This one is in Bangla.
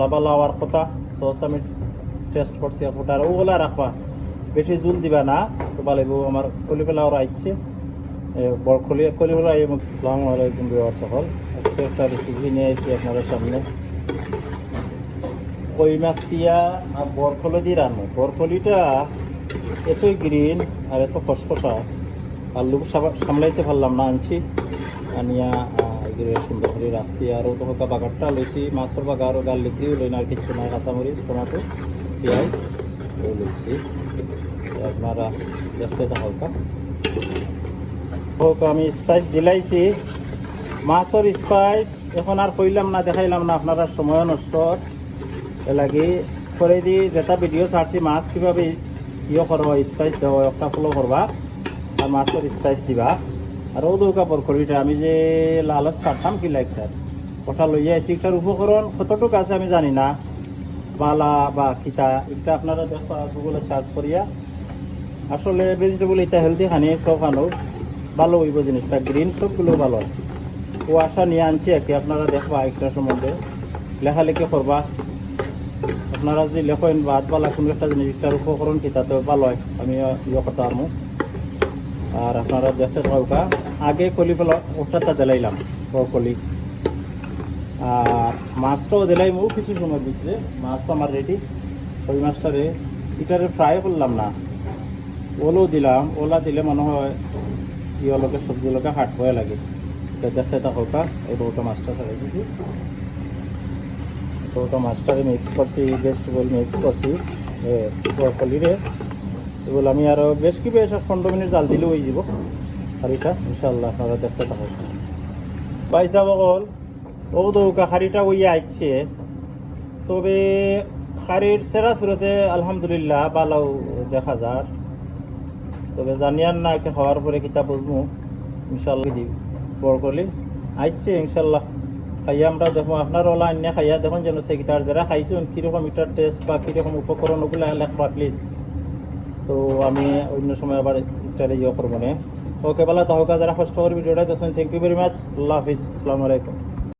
লাবা লাওয়ার কথা সস আমি টেস্ট করছি আপনার ওগুলা রাখবা বেশি জুল দিবা না তো ভালো আমার কলি পেলা ওরা আইছে বড় কলি কলি পেলা আসসালামু আলাইকুম বিওয়ার সকল। আজকে একটা রেসিপি নিয়ে এসেছি আপনাদের সামনে। কই মাছ দিয়া আর বরফলি দিয়ে রান্না। বরফলিটা এতই গ্রিন আর এত খসখসা। আর লোক সামলাইতে পারলাম না আনছি। আনিয়া এগুলো সুন্দর করে রাখছি আর ও তো হোকা বাগারটা লইছি মাছের বাগার ও গার্লিক দিয়ে লই আর কিছু না কাঁচামরিচ টমাটো পেঁয়াজ লইছি আপনারা দেখতে হালকা হোক আমি স্পাইস দিলাইছি মাছের স্পাইস এখন আর কইলাম না দেখাইলাম না আপনারা সময় নষ্ট এ লাগি করে দি যেটা ভিডিও ছাড়ছি মাছ কীভাবে ইয়ে করবা স্পাইস দেওয়া একটা ফলো করবা আর মাছের স্পাইস দিবা আর ও দৌকা পরকরিটা আমি যে লালত ছাড়তাম কি লাগতার কথা লইয়া আছি একটার উপকরণ কতটুকু আছে, আমি জানি না। বালা বা কিতা এটা আপনারা দেখবা গুগলে সার্চ করিয়া আসলে ভেজিটেবল এটা হেলদি খানি সব খানো। ভালো হইব জিনিসটা গ্রিন সবগুলো ভালো আছে ও আশা নিয়ে আনছি আর কি আপনারা দেখবা একটা সম্বন্ধে। লেখালেখি করবা আপনারা যদি লেখেন বাদ বালা কোনো একটা জিনিস এটার উপকরণ কি তাতে ভালো হয় আমি ইয়ে করতে পারব আর আপনারা দেখতে থাকা আগে কলি পেলা ওটাটা দিলাইলাম কলি। আর মাছটাও দিলাইমু কিছু সময় দিচ্ছে মাছটা আমার রেডি ওই মাছটারে এটারে ফ্রাই করলাম না। ওলও দিলাম, ওলা দিলে মনে হয় ইয়লকে সবজিগুলোকে হাট হয়ে লাগে। তো দেখতে থাকা এই দুটো মাছটা ছাড়াই দিচ্ছি দুটো মাছটাকে মিক্স করছি ভেজিটেবল মিক্স করছি ব্রকলিরে এগুলো আমি আরও বেশ কি বেশ পনেরো মিনিট জাল দিলে হয়ে যাব। হাঁড়িটা ইনশাল্লাহ আপনারা দেখতে থাকুন পয়সা বগল ও দৌকা হাঁড়িটা ওই আইছে। তবে হাঁড়ির সেরা সুরতে আলহামদুলিল্লাহ ভালো দেখা যার। তবে জানিয়ার না একটা হওয়ার পরে কিতাব বুঝব। ইনশাল্লাহ দিই, বড় করলে। আইছে ইনশাল্লাহ খাইয়া আমরা দেখো আপনার ওলা অন্য খাইয়া দেখুন যেন সেকিটার যারা খাইছেন, কীরকম এটার টেস্ট বা কীরকম উপকরণ ওগুলো লেখবা প্লিজ তো আমি অন্য সময় আবার চলে ইয়ে করব না। ওকে বেলা তাহকা যারা কষ্ট করে ভিডিওটা দেখছেন থ্যাংক ইউ ভেরি মাচ আল্লাহ হাফিজ, আসসালামু আলাইকুম।